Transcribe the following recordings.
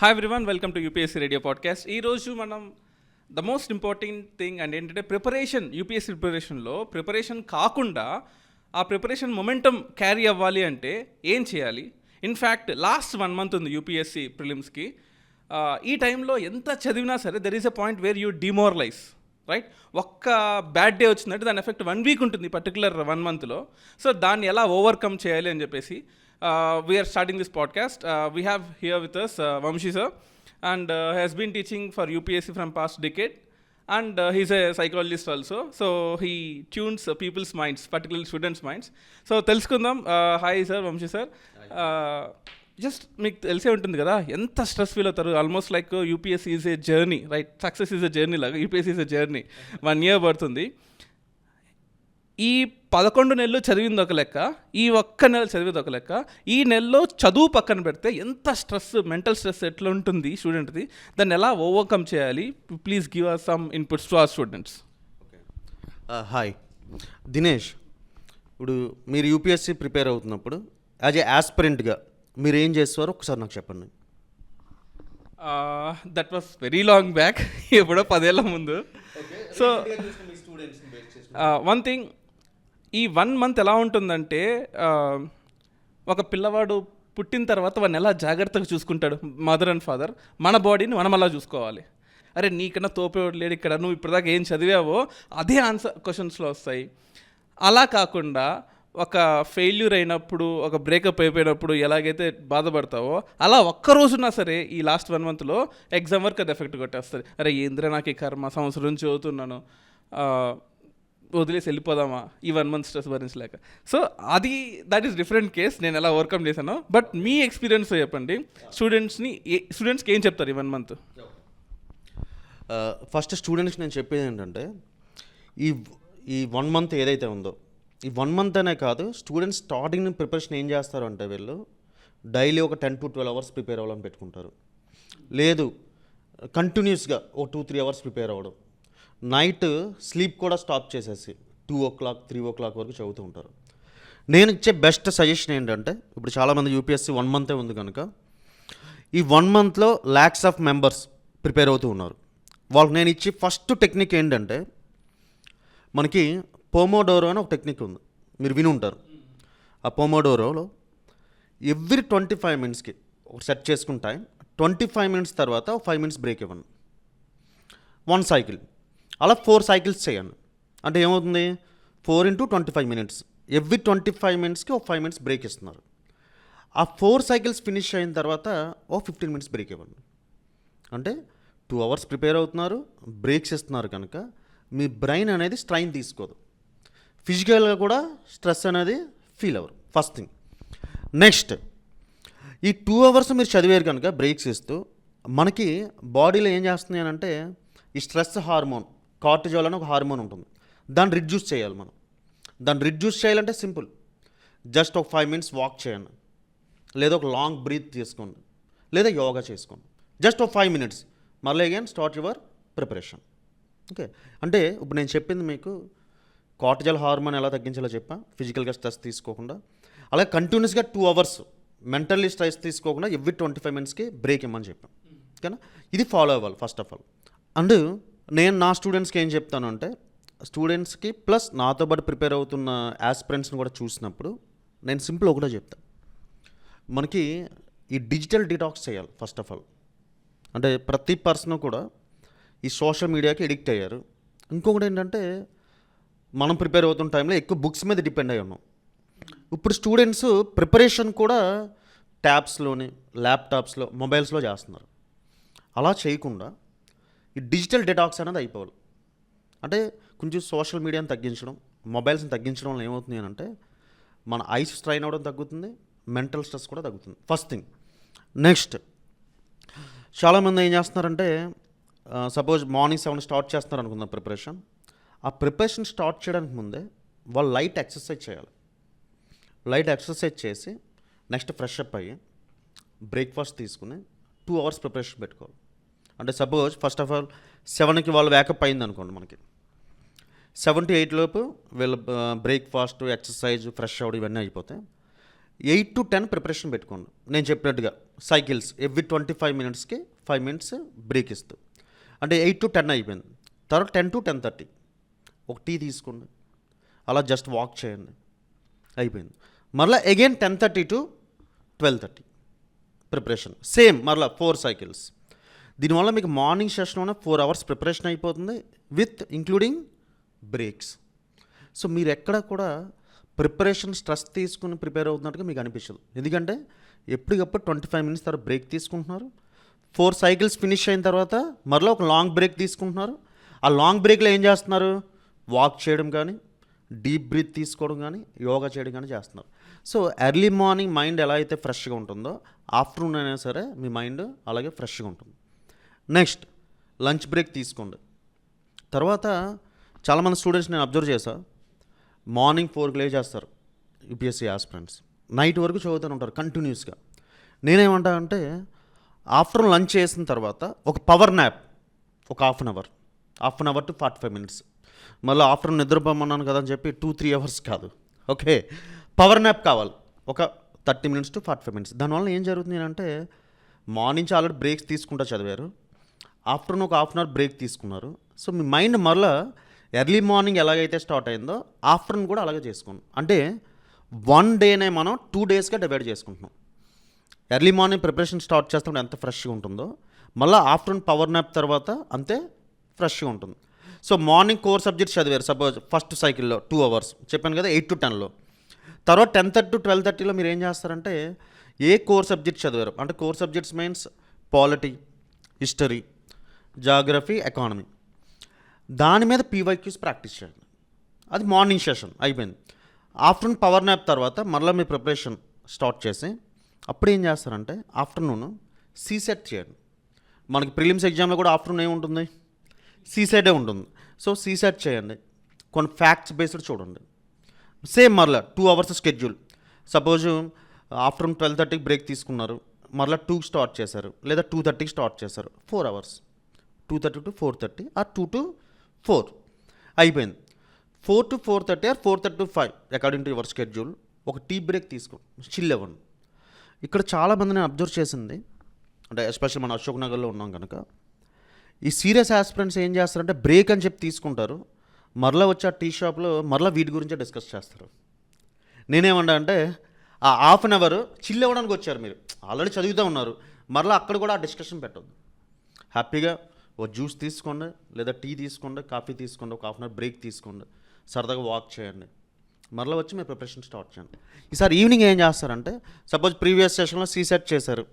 Hi everyone welcome to UPSC radio podcast ఈ రోజు మనం the most important thing and ఏంటంటే ప్రిపరేషన్ యూపీఎస్సీ ప్రిపరేషన్లో ప్రిపరేషన్ కాకుండా ఆ ప్రిపరేషన్ మొమెంటం క్యారీ అవ్వాలి అంటే ఏం చేయాలి? In fact last one month ఉంది యూపీఎస్సీ ప్రిలిమ్స్కి ఈ టైంలో ఎంత చదివినా సరే there is a point where you demoralize right ఒక్క బ్యాడ్ డే వచ్చిందంటే దాని ఎఫెక్ట్ వన్ వీక్ ఉంటుంది పర్టికులర్ వన్ మంత్లో సో దాన్ని ఎలా ఓవర్కమ్ చేయాలి అని చెప్పేసి we're starting this podcast we have here with us Vamshi sir and has been teaching for UPSC from past decade and he's a psychologist also so he tunes people's minds particular students minds so తెలుసుకుందాం. Hi sir Vamshi sir just మీకు తెలిసే ఉంటుంది కదా ఎంత stress feel అవుతారు? Almost like UPSC is a journey right success is a journey లాగా UPSC is a journey one year పడుతుంది. ఈ పదకొండు నెలలు చదివింది ఒక లెక్క ఈ ఒక్క నెల చదివింది ఒక లెక్క ఈ నెలలో చదువు పక్కన పెడితే ఎంత స్ట్రెస్ మెంటల్ స్ట్రెస్ ఎట్లా ఉంటుంది స్టూడెంట్ది? దాన్ని ఎలా ఓవర్కమ్ చేయాలి? Please give us some inputs to our students hi. Dinesh ఇప్పుడు మీరు యూపీఎస్సీ ప్రిపేర్ అవుతున్నప్పుడు యాజ్ ఏ ఆస్పిరెంట్గా మీరు ఏం చేస్తారో ఒకసారి నాకు చెప్పండి. That was very long back ఎప్పుడో పదేళ్ళ ముందు. సో వన్ థింగ్ ఈ వన్ మంత్ ఎలా ఉంటుందంటే ఒక పిల్లవాడు పుట్టిన తర్వాత వాడిని ఎలా జాగ్రత్తగా చూసుకుంటాడు మదర్ అండ్ ఫాదర్? మన బాడీని మనం అలా చూసుకోవాలి? అరే నీకన్నా తోపేవాడు లేడు ఇక్కడ నువ్వు ఇప్పటిదాకా ఏం చదివావో అదే ఆన్సర్ క్వశ్చన్స్లో వస్తాయి. అలా కాకుండా ఒక ఫెయిల్యూర్ అయినప్పుడు ఒక బ్రేకప్ అయిపోయినప్పుడు ఎలాగైతే బాధపడతావో అలా ఒక్కరోజున్నా సరే ఈ లాస్ట్ వన్ మంత్లో ఎగ్జామ్ వర్క్ అది ఎఫెక్ట్ కొట్టేస్తుంది. అరే ఇంద్ర నాకు ఈ కర్మ సంవత్సరం నుంచి చదువుతున్నాను. వదిలేసి వెళ్ళిపోదామా? ఈ వన్ మంత్ స్ట్రెస్ భరించలేక. సో అది దట్ ఈస్ డిఫరెంట్ కేస్ నేను ఎలా ఓవర్కమ్ చేశాను. బట్ మీ ఎక్స్పీరియన్స్ చెప్పండి. స్టూడెంట్స్ని స్టూడెంట్స్కి ఏం చెప్తారు ఈ వన్ మంత్ ఫస్ట్ స్టూడెంట్స్ నేను చెప్పేది ఏంటంటే ఈ ఈ వన్ మంత్ ఏదైతే ఉందో ఈ వన్ మంత్ అనే కాదు స్టూడెంట్స్ స్టార్టింగ్ ప్రిపరేషన్ ఏం చేస్తారు అంటే వీళ్ళు డైలీ ఒక ten to twelve hours prepare అవ్వాలని పెట్టుకుంటారు. లేదు కంటిన్యూస్గా ఒక టూ త్రీ అవర్స్ ప్రిపేర్ అవ్వడం. నైట్ స్లీప్ కూడా స్టాప్ చేసేసి two o'clock three o'clock వరకు చదువుతూ ఉంటారు. నేను ఇచ్చే బెస్ట్ సజెషన్ ఏంటంటే ఇప్పుడు చాలామంది యూపీఎస్సీ వన్ మంతే ఉంది కనుక ఈ వన్ మంత్లో ల్యాక్స్ ఆఫ్ మెంబర్స్ ప్రిపేర్ అవుతూ ఉన్నారు. వాళ్ళకి నేను ఇచ్చే ఫస్ట్ టెక్నిక్ ఏంటంటే మనకి పోమోడోరో అని ఒక టెక్నిక్ ఉంది. మీరు విని ఉంటారు. ఆ పోమోడోరోలో ఎవ్రీ ట్వంటీ ఫైవ్ మినిట్స్కి ఒక సెట్ చేసుకున్న టైం ట్వంటీ ఫైవ్ మినిట్స్ తర్వాత ఒక ఫైవ్ మినిట్స్ బ్రేక్ ఇవ్వండి వన్ సైకిల్ అలా ఫోర్ సైకిల్స్ చేయండి. అంటే ఏమవుతుంది? Four into twenty five minutes. Every twenty five మినిట్స్కి ఒక ఫైవ్ మినిట్స్ బ్రేక్ ఇస్తున్నారు. ఆ ఫోర్ సైకిల్స్ ఫినిష్ అయిన తర్వాత ఓ ఫిఫ్టీన్ మినిట్స్ బ్రేక్ ఇవ్వండి. అంటే టూ అవర్స్ ప్రిపేర్ అవుతున్నారు బ్రేక్స్ ఇస్తున్నారు కనుక మీ బ్రెయిన్ అనేది స్ట్రైన్ తీసుకోదు. ఫిజికల్గా కూడా స్ట్రెస్ అనేది ఫీల్ అవ్వరు. First thing. నెక్స్ట్ ఈ టూ అవర్స్ మీరు చదివారు కనుక బ్రేక్స్ ఇస్తూ మనకి బాడీలో ఏం చేస్తుంది అని అంటే ఈ స్ట్రెస్ హార్మోన్ కార్టిజోల్ అని ఒక హార్మోన్ ఉంటుంది. దాన్ని రిడ్యూస్ చేయాలి మనం. దాన్ని రిడ్యూస్ చేయాలంటే సింపుల్. జస్ట్ ఒక ఫైవ్ మినిట్స్ వాక్ చేయండి. లేదా ఒక లాంగ్ బ్రీత్ తీసుకోండి. లేదా యోగా చేసుకోండి. జస్ట్ ఒక ఫైవ్ మినిట్స్. మళ్ళీ again start your preparation. Okay? అంటే ఇప్పుడు నేను చెప్పింది మీకు కార్టిజల్ హార్మోన్ ఎలా తగ్గించాలో చెప్పా. ఫిజికల్గా స్ట్రెస్ తీసుకోకుండా. అలాగే కంటిన్యూస్గా టూ అవర్స్ మెంటల్లీ స్ట్రెస్ తీసుకోకుండా ఎవ్రీ ట్వంటీ ఫైవ్ మినిట్స్కి బ్రేక్ ఇమ్మని చెప్పాం ఓకేనా? ఇది ఫాలో అవ్వాలి ఫస్ట్ ఆఫ్ ఆల్. అండ్ నేను నా స్టూడెంట్స్కి ఏం చెప్తాను అంటే స్టూడెంట్స్కి ప్లస్ నాతో పాటు ప్రిపేర్ అవుతున్న యాస్పిరెంట్స్ని కూడా చూసినప్పుడు నేను సింపుల్ ఒకటే చెప్తాను మనకి ఈ డిజిటల్ డిటాక్స్ చేయాలి ఫస్ట్ ఆఫ్ ఆల్ అంటే ప్రతి పర్సన్ కూడా ఈ సోషల్ మీడియాకి ఎడిక్ట్ అయ్యారు. ఇంకొకటి ఏంటంటే మనం ప్రిపేర్ అవుతున్న టైంలో ఎక్కువ బుక్స్ మీద డిపెండ్ అయి ఉన్నాం. ఇప్పుడు స్టూడెంట్స్ ప్రిపరేషన్ కూడా ట్యాబ్స్లోని ల్యాప్టాప్స్లో మొబైల్స్లో చేస్తున్నారు. అలా చేయకుండా ఈ డిజిటల్ డిటాక్స్ అనేది అయిపోవాలి. అంటే కొంచెం సోషల్ మీడియాని తగ్గించడం మొబైల్స్ని తగ్గించడం వల్ల ఏమవుతుంది అని అంటే మన ఐస్ స్ట్రైన్ అవ్వడం తగ్గుతుంది మెంటల్ స్ట్రెస్ కూడా తగ్గుతుంది. First thing. నెక్స్ట్. చాలామంది ఏం చేస్తున్నారంటే సపోజ్ మార్నింగ్ సెవెన్ స్టార్ట్ చేస్తున్నారు అనుకుందాం ప్రిపరేషన్. ఆ ప్రిపరేషన్ స్టార్ట్ చేయడానికి ముందే వాళ్ళు లైట్ ఎక్సర్సైజ్ చేయాలి. లైట్ ఎక్సర్సైజ్ చేసి నెక్స్ట్ ఫ్రెష్ అప్ అయ్యి బ్రేక్ఫాస్ట్ తీసుకుని టూ అవర్స్ ప్రిపరేషన్ పెట్టుకోవాలి. అంటే సపోజ్ ఫస్ట్ ఆఫ్ ఆల్ సెవెన్కి వాళ్ళు వేకప్ అయింది అనుకోండి మనకి. సెవెన్ టు ఎయిట్ లోపు వీళ్ళ బ్రేక్ఫాస్ట్ ఎక్సర్సైజ్ ఫ్రెష్ అవ్వడం ఇవన్నీ అయిపోతాయి ఎయిట్ టు టెన్ ప్రిపరేషన్ పెట్టుకోండి. నేను చెప్పినట్టుగా సైకిల్స్ ఎవ్రీ ట్వంటీ ఫైవ్ మినిట్స్కి ఫైవ్ మినిట్స్ బ్రేక్ ఇస్తూ. అంటే ఎయిట్ టు టెన్ అయిపోయింది. తర్వాత టెన్ టు టెన్ థర్టీ ఒక టీ తీసుకోండి. అలా జస్ట్ వాక్ చేయండి. అయిపోయింది. మరలా again ten thirty to twelve thirty preparation same మరలా ఫోర్ సైకిల్స్ దీనివల్ల మీకు మార్నింగ్ సెషన్లోనే ఫోర్ అవర్స్ ప్రిపరేషన్ అయిపోతుంది విత్ ఇంక్లూడింగ్ బ్రేక్స్. సో మీరు ఎక్కడ కూడా ప్రిపరేషన్ స్ట్రెస్ తీసుకుని ప్రిపేర్ అవుతున్నట్టుగా మీకు అనిపించదు. ఎందుకంటే ఎప్పటికప్పుడు ట్వంటీ ఫైవ్ మినిట్స్ తర్వాత బ్రేక్ తీసుకుంటున్నారు. ఫోర్ సైకిల్స్ ఫినిష్ అయిన తర్వాత మరలా ఒక లాంగ్ బ్రేక్ తీసుకుంటున్నారు. ఆ లాంగ్ బ్రేక్లో ఏం చేస్తున్నారు? వాక్ చేయడం కానీ డీప్ బ్రీత్ తీసుకోవడం కానీ యోగా చేయడం కానీ చేస్తున్నారు. సో ఎర్లీ మార్నింగ్ మైండ్ ఎలా అయితే ఫ్రెష్గా ఉంటుందో ఆఫ్టర్నూన్ అయినా సరే మీ మైండ్ అలాగే ఫ్రెష్గా ఉంటుంది. నెక్స్ట్ లంచ్ బ్రేక్ తీసుకోండి. తర్వాత చాలామంది స్టూడెంట్స్ నేను అబ్జర్వ్ చేశా మార్నింగ్ ఫోర్కి లే చేస్తారు యూపీఎస్సీ ఆస్పిరెంట్స్. నైట్ వరకు చదువుతూనే ఉంటారు కంటిన్యూస్గా. నేనేమంటా అంటే ఆఫ్టర్నూన్ లంచ్ చేసిన తర్వాత ఒక పవర్ న్యాప్ ఒక half an hour half an hour to forty five minutes. మళ్ళీ ఆఫ్టర్నూన్ నిద్రపోమన్నాను కదా అని చెప్పి టూ త్రీ అవర్స్ కాదు. ఓకే పవర్ న్యాప్ కావాలి. ఒక thirty minutes to forty five minutes. దానివల్ల ఏం జరుగుతుంది అంటే మార్నింగ్ ఆల్రెడీ బ్రేక్స్ తీసుకుంటా చదివారు. ఆఫ్టర్నూన్ ఒక హాఫ్ అన్ అవర్ బ్రేక్ తీసుకున్నారు. సో మీ మైండ్ మరలా ఎర్లీ మార్నింగ్ ఎలాగైతే స్టార్ట్ అయిందో ఆఫ్టర్నూన్ కూడా అలాగే చేసుకున్నాం. అంటే వన్ డేనే మనం టూ డేస్గా డివైడ్ చేసుకుంటున్నాం. ఎర్లీ మార్నింగ్ ప్రిపరేషన్ స్టార్ట్ చేస్తున్నప్పుడు ఎంత ఫ్రెష్గా ఉంటుందో మళ్ళీ ఆఫ్టర్నూన్ పవర్ నాప్ తర్వాత అంతే ఫ్రెష్గా ఉంటుంది. సో మార్నింగ్ కోర్ సబ్జెక్ట్స్ చదివారు. సపోజ్ ఫస్ట్ సైకిల్లో టూ అవర్స్. చెప్పాను కదా ఎయిట్ టు టెన్లో. తర్వాత టెన్ థర్టీ టు ట్వెల్వ్ థర్టీలో మీరు ఏం చేస్తారంటే ఏ కోర్ సబ్జెక్ట్ చదివారు? అంటే core subjects means polity history geography economy. దాని మీద పీవైక్యూస్ ప్రాక్టీస్ చేయండి. అది మార్నింగ్ సెషన్ అయిపోయింది. ఆఫ్టర్నూన్ పవర్ నాప్ తర్వాత మరలా మీ ప్రిపరేషన్ స్టార్ట్ చేసి అప్పుడు ఏం చేస్తారంటే ఆఫ్టర్నూన్ సీసెట్ చేయండి. మనకి ప్రిలిమ్స్ ఎగ్జామ్లో కూడా ఆఫ్టర్నూన్ ఏముంటుంది సీసెటే ఉంటుంది. సో సీసెట్ చేయండి. కొన్ని ఫ్యాక్ట్స్ బేస్డ్ చూడండి. సేమ్ మరలా two hours schedule. Suppose afternoon twelve థర్టీకి బ్రేక్ తీసుకున్నారు. మరలా టూకి స్టార్ట్ చేశారు. లేదా టూ థర్టీకి స్టార్ట్ చేశారు. Four hours. Two thirty to four thirty or two to four అయిపోయింది. Four to four thirty or four thirty to five according to your schedule ఒక టీ బ్రేక్ తీసుకో. చిల్ అవ్వండి. ఇక్కడ చాలామంది నేను అబ్జర్వ్ చేసింది అంటే ఎస్పెషల్ మన అశోక్ నగర్లో ఉన్నాం కనుక ఈ సీరియస్ ఆస్పిరెంట్స్ ఏం చేస్తారంటే బ్రేక్ అని చెప్పి తీసుకుంటారు. మరలా వచ్చి ఆ టీ షాప్లో మరలా వీటి గురించే డిస్కస్ చేస్తారు. నేనేమన్నా అంటే ఆ హాఫ్ అన్ అవర్ చిల్ అవ్వడానికి వచ్చారు మీరు. ఆల్రెడీ చదువుతూ ఉన్నారు. మరలా అక్కడ కూడా ఆ డిస్కషన్ పెట్టద్దు. హ్యాపీగా ఒక జ్యూస్ తీసుకోండి లేదా టీ తీసుకోండి కాఫీ తీసుకోండి ఒక హాఫ్ అన్ అవర్ బ్రేక్ తీసుకోండి సరదాగా వాక్ చేయండి. మరలా వచ్చి మీరు ప్రిపరేషన్ స్టార్ట్ చేయండి. ఈసారి ఈవినింగ్ ఏం చేస్తారంటే సపోజ్ ప్రీవియస్ సెషన్లో సీసెట్ చేశారు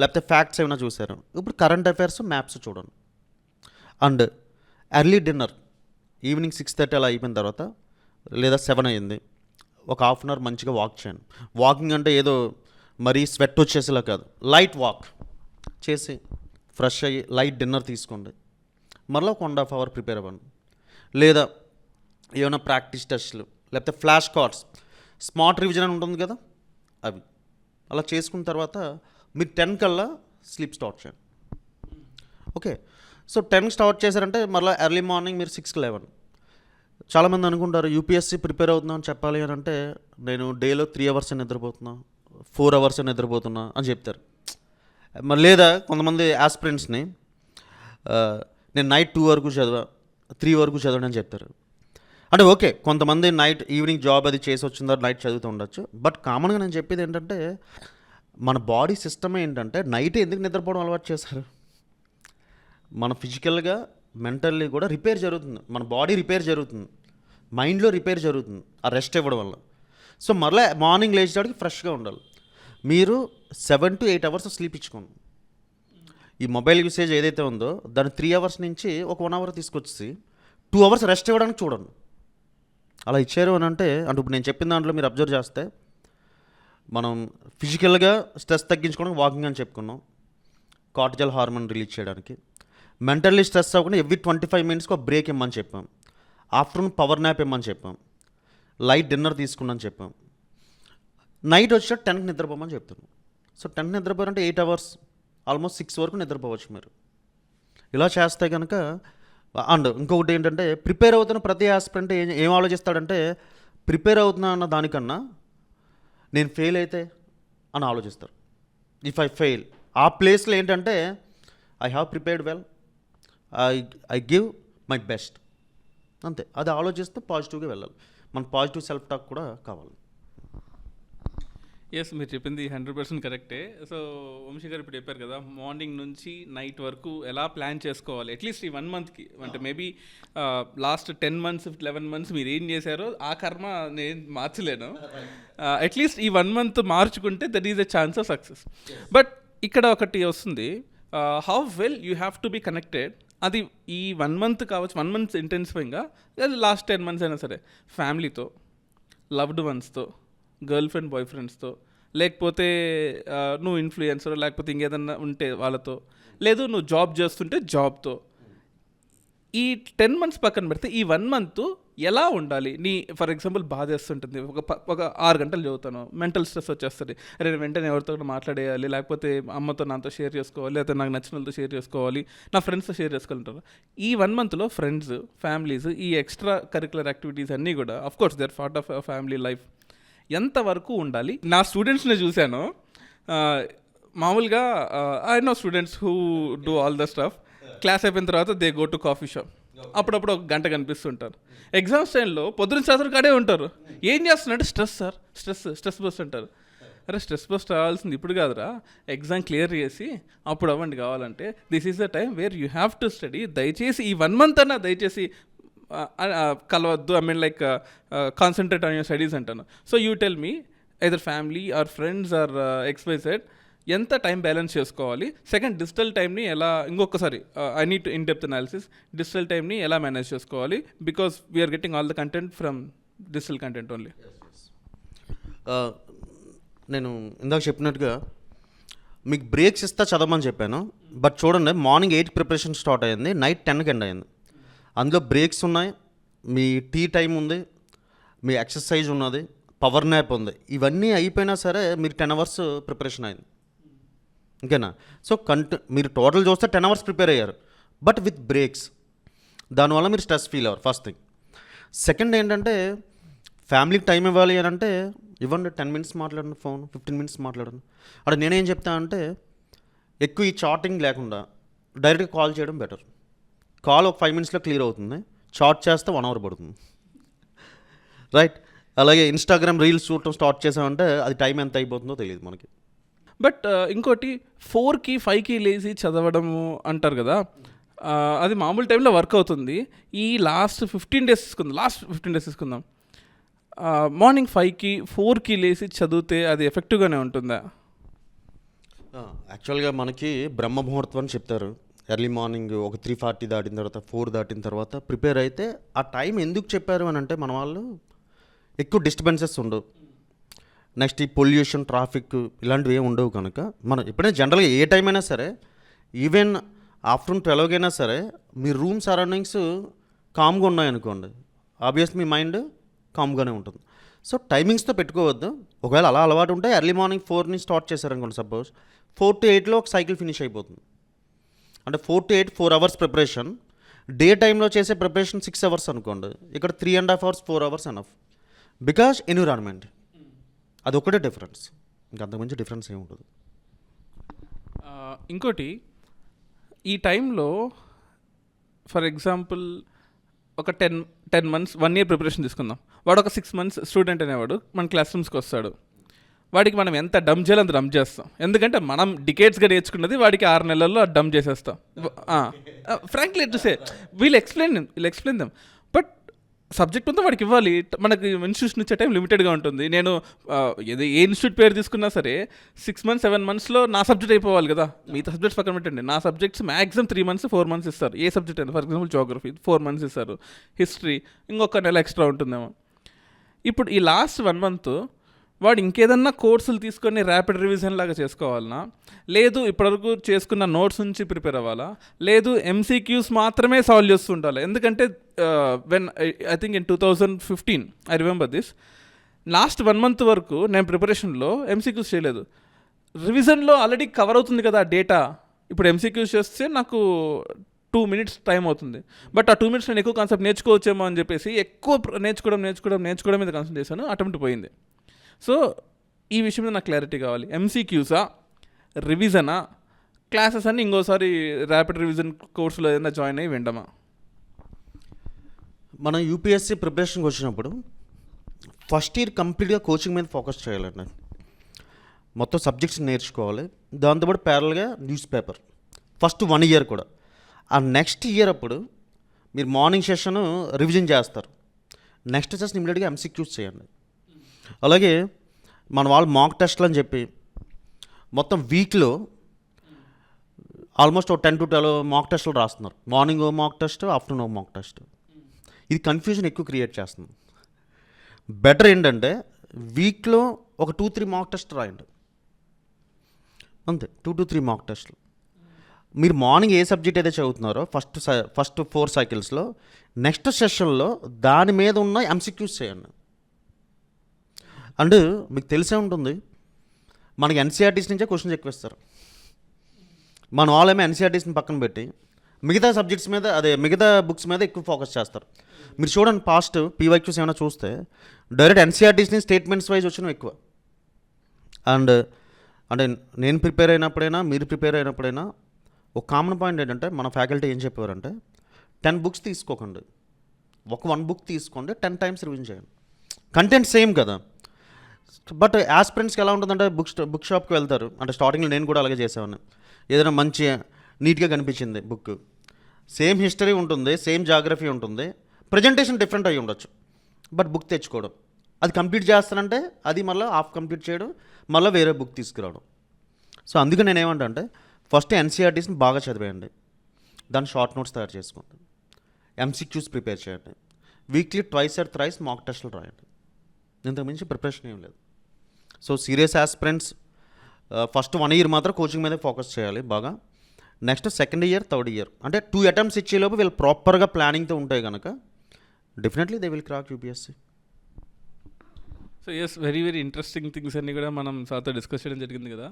లేకపోతే ఫ్యాక్ట్స్ ఏమైనా చూశారు ఇప్పుడు కరెంట్ అఫైర్స్ మ్యాప్స్ చూడండి. And early dinner evening six thirty అలా అయిపోయిన తర్వాత లేదా సెవెన్ అయ్యింది ఒక హాఫ్ అన్ అవర్ మంచిగా వాక్ చేయండి. వాకింగ్ అంటే ఏదో మరీ స్వెట్ వచ్చేసేలా కాదు లైట్ వాక్ చేసి ఫ్రెష్ అయ్యి లైట్ డిన్నర్ తీసుకోండి. మరలా ఒక వన్ హాఫ్ అవర్ ప్రిపేర్ అవ్వండి. లేదా ఏమైనా ప్రాక్టీస్ టెస్ట్లు లేకపోతే ఫ్లాష్ కార్డ్స్ స్మార్ట్ రివిజన్ అని ఉంటుంది కదా అవి. అలా చేసుకున్న తర్వాత మీరు టెన్ కల్లా స్లీప్ స్టార్ట్ చేయండి. ఓకే. సో టెన్ స్టార్ట్ చేశారంటే మరలా ఎర్లీ మార్నింగ్ మీరు సిక్స్కి లెవెన్ చాలామంది అనుకుంటారు యూపీఎస్సీ ప్రిపేర్ అవుతున్నాం చెప్పాలి అని అంటే నేను డేలో త్రీ అవర్స్ నిద్రపోతున్నా ఫోర్ అవర్స్ నిద్రపోతున్నా అని చెప్తారు. మరి లేదా కొంతమంది ఆస్పిరెంట్స్ని నేను నైట్ టూ వరకు చదివా త్రీ వరకు చదవండి అని చెప్తారు. అంటే ఓకే కొంతమంది నైట్ ఈవినింగ్ జాబ్ అది చేసి వచ్చిన తర్వాత నైట్ చదువుతూ ఉండొచ్చు. బట్ కామన్గా నేను చెప్పేది ఏంటంటే మన బాడీ సిస్టమ్ ఏంటంటే నైట్ ఎందుకు నిద్రపోవడం అలవాటు చేశారు? మన ఫిజికల్గా మెంటల్లీ కూడా రిపేర్ జరుగుతుంది. మన బాడీ రిపేర్ జరుగుతుంది. మైండ్లో రిపేర్ జరుగుతుంది. ఆ రెస్ట్ ఇవ్వడం వల్ల. సో మరలా మార్నింగ్ లేచేటప్పటికి ఫ్రెష్గా ఉండాలి. మీరు seven to eight hours sleep ఇచ్చుకోండి ఈ మొబైల్ యూసేజ్ ఏదైతే ఉందో దాని త్రీ అవర్స్ నుంచి ఒక వన్ అవర్ తీసుకొచ్చి టూ అవర్స్ రెస్ట్ ఇవ్వడానికి చూడండి అలా ఇచ్చారు అని అంటే అంటే ఇప్పుడు నేను చెప్పిన దాంట్లో మీరు అబ్జర్వ్ చేస్తే మనం ఫిజికల్గా స్ట్రెస్ తగ్గించుకోవడానికి వాకింగ్ అని చెప్పుకున్నాం. కార్టిజల్ హార్మోన్ రిలీజ్ చేయడానికి. మెంటల్లీ స్ట్రెస్ అవ్వకుండా ఎవ్రీ ట్వంటీ ఫైవ్ మినిట్స్కి ఒక బ్రేక్ ఇమ్మని చెప్పాం. ఆఫ్టర్నూన్ పవర్ న్యాప్ ఇమ్మని చెప్పాం. లైట్ డిన్నర్ తీసుకున్నాను చెప్పాం. నైట్ వచ్చి టెన్కి నిద్రపోమని చెప్తున్నాం. సో టెన్ నిద్రపోయారంటే ఎయిట్ అవర్స్ ఆల్మోస్ట్ సిక్స్ వరకు నిద్రపోవచ్చు మీరు. ఇలా చేస్తే కనుక అండ్ ఇంకొకటి ఏంటంటే ప్రిపేర్ అవుతున్న ప్రతి ఆస్పిరెంట్ ఏం ఏం ఆలోచిస్తాడంటే ప్రిపేర్ అవుతున్నా అన్న దానికన్నా నేను ఫెయిల్ అయితే అని ఆలోచిస్తారు. ఇఫ్ ఐ ఫెయిల్ ఆ ప్లేస్లో ఏంటంటే I have prepared well I I give my best అంతే. అది ఆలోచిస్తే పాజిటివ్గా వెళ్ళాలి. మన పాజిటివ్ సెల్ఫ్ టాక్ కూడా కావాలి. ఎస్ మీరు చెప్పింది హండ్రెడ్ పర్సెంట్ కరెక్టే. సో వంశీ గారు ఇప్పుడు చెప్పారు కదా మార్నింగ్ నుంచి నైట్ వరకు ఎలా ప్లాన్ చేసుకోవాలి? అట్లీస్ట్ ఈ వన్ మంత్కి. అంటే maybe last ten months eleven months మీరు ఏం చేశారో ఆ కర్మ నేను మార్చలేను. అట్లీస్ట్ ఈ వన్ మంత్ మార్చుకుంటే that is a chance of success but ఇక్కడ ఒకటి వస్తుంది how well you have to be connected అది ఈ వన్ మంత్ కావచ్చు వన్ మంత్ ఇంటెన్సిఫైంగ్గా అది లాస్ట్ టెన్ మంత్స్ అయినా సరే ఫ్యామిలీతో లవ్డ్ వన్స్తో గర్ల్ ఫ్రెండ్ బాయ్ ఫ్రెండ్స్తో. లేకపోతే నువ్వు ఇన్ఫ్లుయెన్సర్ లేకపోతే ఇంకేదన్నా ఉంటే వాళ్ళతో. లేదు నువ్వు జాబ్ చేస్తుంటే జాబ్తో. ఈ టెన్ మంత్స్ పక్కన పెడితే ఈ వన్ మంత్ ఎలా ఉండాలి? నీ ఫర్ ఎగ్జాంపుల్ బాధేస్తుంటుంది ఒక ఒక ఆరు గంటలు చదువుతాను. మెంటల్ స్ట్రెస్ వచ్చేస్తుంది. అరే నేను వెంటనే ఎవరితో మాట్లాడేయాలి. లేకపోతే అమ్మతో నాతో షేర్ చేసుకోవాలి. లేకపోతే నాకు నచ్చిన వాళ్ళతో షేర్ చేసుకోవాలి. నా ఫ్రెండ్స్తో షేర్ చేసుకోవాలంటారు ఈ వన్ మంత్లో ఫ్రెండ్స్ ఫ్యామిలీస్ ఈ ఎక్స్ట్రా కరికులర్ యాక్టివిటీస్ అన్నీ కూడా of course their part of family life ఎంతవరకు ఉండాలి? నా స్టూడెంట్స్ని చూశాను. మామూలుగా I know students who do all the stuff class అయిపోయిన తర్వాత they go to coffee shop అప్పుడప్పుడు ఒక గంట కనిపిస్తుంటారు. ఎగ్జామ్స్ టైంలో పొద్దున చదువు కాడే ఉంటారు. ఏం చేస్తున్నారంటే స్ట్రెస్ సార్ స్ట్రెస్ స్ట్రెస్ బస్ అంటారు. అరే స్ట్రెస్ బస్ట్ రావాల్సింది ఇప్పుడు కాదురా. ఎగ్జామ్ క్లియర్ చేసి అప్పుడు అవ్వండి కావాలంటే. This is the time where you have to study దయచేసి ఈ వన్ మంత్ అన్నా దయచేసి కలవద్దు. I mean like concentrate on your studies అంటాను. So you tell me either family or friends or exercise ఎంత టైం బ్యాలెన్స్ చేసుకోవాలి? సెకండ్ డిజిటల్ టైంని ఎలా ఇంకొకసారి I need in depth analysis digital టైంని ఎలా మేనేజ్ చేసుకోవాలి? Because we're getting all the content from digital content only నేను ఇందాక చెప్పినట్టుగా మీకు బ్రేక్స్ ఇస్తా చదవమని చెప్పాను. బట్ చూడండి మార్నింగ్ ఎయిట్ ప్రిపరేషన్ స్టార్ట్ అయ్యింది నైట్ టెన్కి ఎండ్ అయింది. అందులో బ్రేక్స్ ఉన్నాయి మీ టీ టైం ఉంది మీ ఎక్సర్సైజ్ ఉన్నది పవర్ న్యాప్ ఉంది. ఇవన్నీ అయిపోయినా సరే మీరు టెన్ అవర్స్ ప్రిపరేషన్ అయింది. ఓకేనా సో కంటి మీరు టోటల్ చూస్తే టెన్ అవర్స్ ప్రిపేర్ అయ్యారు. బట్ విత్ బ్రేక్స్ దానివల్ల మీరు స్ట్రెస్ ఫీల్ అవ్వరు ఫస్ట్ థింగ్ సెకండ్ ఏంటంటే ఫ్యామిలీకి టైం ఇవ్వాలి అని అంటే ఇవ్వండి టెన్ మినిట్స్ మాట్లాడండి ఫోన్ ఫిఫ్టీన్ మినిట్స్ మాట్లాడండి. అక్కడ నేనేం చెప్తా అంటే ఎక్కువ ఈ చాటింగ్ లేకుండా డైరెక్ట్గా కాల్ చేయడం బెటర్ కాల్ ఒక ఫైవ్ మినిట్స్లో క్లియర్ అవుతుంది. చాట్ చేస్తే వన్ అవర్ పడుతుంది. రైట్? అలాగే ఇన్స్టాగ్రామ్ రీల్స్ చూడటం స్టార్ట్ చేసామంటే అది టైం ఎంత అయిపోతుందో తెలియదు మనకి. బట్ ఇంకోటి ఫోర్కి ఫైవ్కి లేచి చదవడము అంటారు కదా అది మామూలు టైంలో వర్క్ అవుతుంది. ఈ లాస్ట్ ఫిఫ్టీన్ డేస్ తీసుకుందాం లాస్ట్ ఫిఫ్టీన్ డేస్ తీసుకుందాం. మార్నింగ్ ఫైవ్కి ఫోర్కి లేచి చదివితే అది ఎఫెక్టివ్గానే ఉంటుందా? యాక్చువల్గా మనకి బ్రహ్మ ముహూర్తం అని చెప్తారు. ఎర్లీ మార్నింగ్ ఒక త్రీ ఫార్టీ దాటిన తర్వాత ఫోర్ దాటిన తర్వాత ప్రిపేర్ అయితే ఆ టైం ఎందుకు చెప్పారు అని అంటే మన వాళ్ళు ఎక్కువ డిస్టర్బెన్సెస్ ఉండవు. నెక్స్ట్ ఈ పొల్యూషన్ ట్రాఫిక్ ఇలాంటివి ఏమి ఉండవు కనుక మనం ఎప్పుడైనా జనరల్గా ఏ టైం అయినా సరే ఈవెన్ ఆఫ్టర్నూన్ ట్వెల్వ్కి అయినా సరే మీ రూమ్ సరౌండింగ్స్ కామ్గా ఉన్నాయనుకోండి ఆబ్వియస్ మీ మైండ్ కామ్గానే ఉంటుంది. సో టైమింగ్స్తో పెట్టుకోవద్దు. ఒకవేళ అలా అలవాటు ఉంటే ఎర్లీ మార్నింగ్ ఫోర్ని స్టార్ట్ చేశారనుకోండి సపోజ్ ఫోర్ టు ఎయిట్లో ఒక సైకిల్ ఫినిష్ అయిపోతుంది. అంటే four to eight four hours preparation day టైంలో చేసే ప్రిపరేషన్ సిక్స్ అవర్స్ అనుకోండి. ఇక్కడ three and half hours four hours enough because environment అది ఒకటే డిఫరెన్స్ ఇంకా అంతకుమించి డిఫరెన్స్ ఏమి ఉండదు. ఇంకోటి ఈ టైంలో ఫర్ ఎగ్జాంపుల్ ఒక ten ten months one year preparation తీసుకుందాం. వాడు ఒక సిక్స్ మంత్స్ స్టూడెంట్ అనేవాడు మన క్లాస్ రూమ్స్కి వస్తాడు. వాడికి మనం ఎంత డమ్ చేయాలో అంత డమ్ చేస్తాం. ఎందుకంటే మనం డికేట్స్గా నేర్చుకున్నది వాడికి ఆరు నెలల్లో డమ్ చేసేస్తాం. Frankly to say we'll explain we'll explain them but subject అంతా వాడికి ఇవ్వాలి. మనకి ఇన్స్టిట్యూషన్ ఇచ్చే టైం లిమిటెడ్గా ఉంటుంది. నేను ఏది ఏ ఇన్స్టిట్యూట్ పేరు తీసుకున్నా సరే సిక్స్ మంత్స్ సెవెన్ మంత్స్లో నా సబ్జెక్ట్ అయిపోవాలి కదా. మిగతా సబ్జెక్ట్స్ పక్కన పెట్టండి. నా subjects maximum three months four months ఇస్తారు. ఏ సబ్జెక్ట్ అయినా for example geography four months ఇస్తారు. హిస్టరీ ఇంకొక నెల ఎక్స్ట్రా ఉంటుందేమో. ఇప్పుడు ఈ లాస్ట్ వన్ మంత్ వాడు ఇంకేదన్నా కోర్సులు తీసుకొని ర్యాపిడ్ రివిజన్ లాగా చేసుకోవాలనా? లేదు ఇప్పటివరకు చేసుకున్న నోట్స్ నుంచి ప్రిపేర్ అవ్వాలా? లేదు ఎంసీక్యూస్ మాత్రమే సాల్వ్ చేస్తూ ఉండాలి ఎందుకంటే when I think in two thousand fifteen I remember this last one month వరకు నేను ప్రిపరేషన్లో ఎంసీక్యూస్ చేయలేదు. రివిజన్లో ఆల్రెడీ కవర్ అవుతుంది కదా డేటా ఇప్పుడు ఎంసీక్యూస్ చేస్తే నాకు టూ మినిట్స్ టైం అవుతుంది. బట్ ఆ టూ మినిట్స్ నేను ఎక్కువ కాన్సెప్ట్ నేర్చుకోవచ్చేమో అని చెప్పేసి ఎక్కువ నేర్చుకోవడం నేర్చుకోవడం నేర్చుకోవడం మీద కాన్సెప్ట్ చేశాను. అటెంప్ట్ పోయింది. సో ఈ విషయం మీద నాకు క్లారిటీ కావాలి. ఎంసీక్యూసా రివిజనా క్లాసెస్ అన్నీ ఇంకోసారి ర్యాపిడ్ రివిజన్ కోర్సులో ఏదైనా జాయిన్ అయ్యి విండమా మనం యూపీఎస్సీ ప్రిపరేషన్కి వచ్చినప్పుడు ఫస్ట్ ఇయర్ కంప్లీట్గా కోచింగ్ మీద ఫోకస్ చేయాలండి. మొత్తం సబ్జెక్ట్స్ నేర్చుకోవాలి. దాంతోపాటు ప్యారల్గా news paper first one year కూడా. ఆ నెక్స్ట్ ఇయర్ అప్పుడు మీరు మార్నింగ్ సెషన్ రివిజన్ చేస్తారు. నెక్స్ట్ సెషన్ ఇమీడియట్గా ఎంసీక్యూస్ చేయండి. అలాగే మన వాళ్ళు మాక్ టెస్ట్లు అని చెప్పి మొత్తం వీక్లో ఆల్మోస్ట్ ఒక టెన్ టు ట్వెల్వ్ మాక్ టెస్ట్లు రాస్తున్నారు. మార్నింగ్ ఓ మాక్ టెస్ట్ ఆఫ్టర్నూన్ ఓ మాక్ టెస్ట్ ఇది కన్ఫ్యూజన్ ఎక్కువ క్రియేట్ చేస్తుంది. బెటర్ ఏంటంటే వీక్లో ఒక టూ త్రీ మాక్ టెస్ట్ రాయండి. అంతే టూ టు త్రీ మాక్ టెస్ట్లు మీరు మార్నింగ్ ఏ సబ్జెక్ట్ అయితే చదువుతున్నారో ఫస్ట్ ఫస్ట్ ఫోర్ సైకిల్స్లో నెక్స్ట్ సెషన్లో దాని మీద ఉన్న ఎంసీక్యూస్ చేయండి. అండ్ మీకు తెలిసే ఉంటుంది మనకి ఎన్సీఆర్టీస్ నుంచే క్వశ్చన్స్ ఎక్కువ ఇస్తారు. మన వాళ్ళేమో ఎన్సీఆర్టీస్ని పక్కన పెట్టి మిగతా సబ్జెక్ట్స్ మీద అదే మిగతా బుక్స్ మీద ఎక్కువ ఫోకస్ చేస్తారు. మీరు చూడండి పాస్ట్ పీవైక్యూస్ ఏమైనా చూస్తే డైరెక్ట్ ఎన్సీఆర్టీస్ని స్టేట్మెంట్స్ వైజ్ వచ్చినవి ఎక్కువ. అండ్ అంటే నేను ప్రిపేర్ అయినప్పుడైనా మీరు ప్రిపేర్ అయినప్పుడైనా ఒక కామన్ పాయింట్ ఏంటంటే మన ఫ్యాకల్టీ ఏం చెప్పేవారంటే టెన్ బుక్స్ తీసుకోకండి. ఒక వన్ బుక్ తీసుకోండి టెన్ టైమ్స్ రివ్యూ చేయండి. కంటెంట్ సేమ్ కదా. బట్ ఆస్పిరెంట్స్కి ఎలా ఉంటుందంటే బుక్ బుక్ షాప్కి వెళ్తారు. అంటే స్టార్టింగ్లో నేను కూడా అలాగే చేసేవాడిని. ఏదైనా మంచి నీట్గా కనిపించింది బుక్. సేమ్ హిస్టరీ ఉంటుంది సేమ్ జాగ్రఫీ ఉంటుంది ప్రజెంటేషన్ డిఫరెంట్ అయ్యి ఉండొచ్చు. బట్ బుక్ తెచ్చుకోవడం. అది కంప్లీట్ చేస్తానంటే అది మళ్ళీ హాఫ్ కంప్లీట్ చేయడం మళ్ళీ వేరే బుక్ తీసుకురావడం. సో అందుకే నేను ఏమంటంటే ఫస్ట్ ఎన్సీఆర్టీస్ని బాగా చదివేయండి. దాని షార్ట్ నోట్స్ తయారు చేసుకోండి. ఎంసీక్యూస్ ప్రిపేర్ చేయండి. Weekly twice or thrice mock టెస్ట్లు రాయండి. ఇంతకు మించి ప్రిపరేషన్ ఏం లేదు. So serious aspirants first one year మాత్రం కోచింగ్ మీద ఫోకస్ చేయాలి బాగా. Next second year third year అంటే టూ అటెంప్ట్స్ ఇచ్చేలోపు వీళ్ళు ప్రాపర్గా ప్లానింగ్తో ఉంటాయి కనుక definitely they will crack UPSC so yes very very interesting things అన్ని కూడా మనం సార్తో డిస్కస్ చేయడం జరిగింది కదా.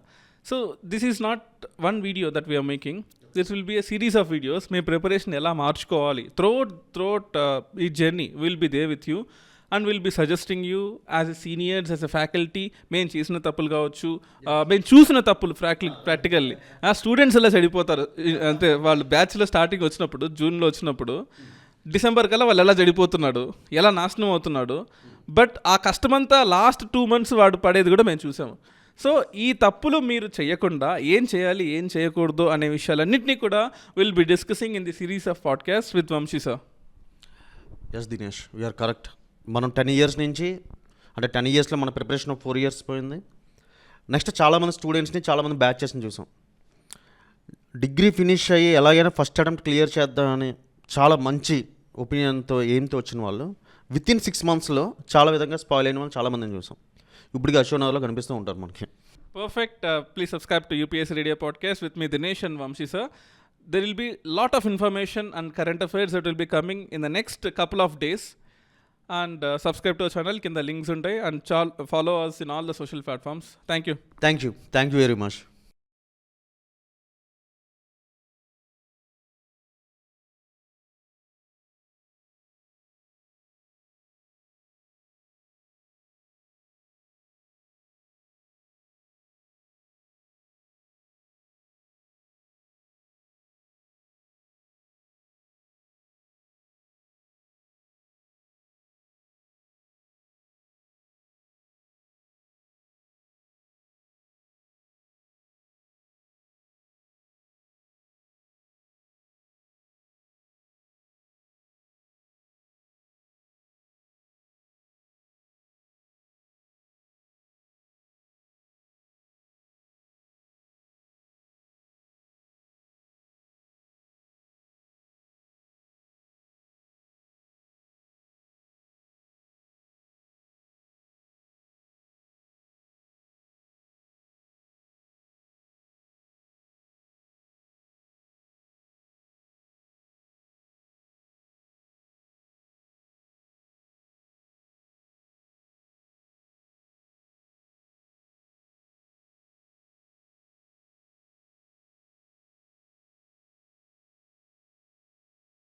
So this is not one video that we are making this will be a series of videos me preparation ఎలా మార్చుకోవాలి? Throughout throughout ఈ journey will be there with you and will be suggesting you as a seniors as a faculty మేము చేసిన తప్పులు కావచ్చు మేము చూసిన తప్పులు ప్రాక్టి ప్రాక్టికల్లీ ఆ స్టూడెంట్స్ ఎలా చెడిపోతారు. అంటే వాళ్ళు బ్యాచ్లో స్టార్టింగ్ వచ్చినప్పుడు జూన్లో వచ్చినప్పుడు డిసెంబర్ కల్లా వాళ్ళు ఎలా చెడిపోతున్నాడు ఎలా నాశనం అవుతున్నాడు. బట్ ఆ కష్టమంతా లాస్ట్ టూ మంత్స్ వాడు పడేది కూడా మేము చూసాము. సో ఈ తప్పులు మీరు చేయకుండా ఏం చేయాలి ఏం చేయకూడదు అనే విషయాలన్నింటినీ కూడా will be discussing in the series of podcast with Vamsi sir yes Dinesh we are correct మనం టెన్ ఇయర్స్ నుంచి అంటే టెన్ ఇయర్స్లో మన ప్రిపరేషన్ ఫోర్ ఇయర్స్ పోయింది. నెక్స్ట్ చాలామంది స్టూడెంట్స్ని చాలామంది బ్యాచెస్ని చూసాం. డిగ్రీ ఫినిష్ అయ్యి ఎలాగైనా ఫస్ట్ అటెంప్ట్ క్లియర్ చేద్దామని చాలా మంచి ఒపీనియన్తో ఏంతో వచ్చిన వాళ్ళు విత్ ఇన్ సిక్స్ మంత్స్లో చాలా విధంగా స్పాయిల్ అయిన వాళ్ళు చాలామందిని చూసాం. ఇప్పటికి అశోనగర్లో కనిపిస్తూ ఉంటారు మనకి. Perfect please subscribe to to radio podcast with me Dinesh and Vamsi sir there There will be lot of information and current affairs that will be coming in the next couple of days. And subscribe to channel కింద links ఉంటాయి. And chaal follow ours in all the social platforms thank you thank you thank you very much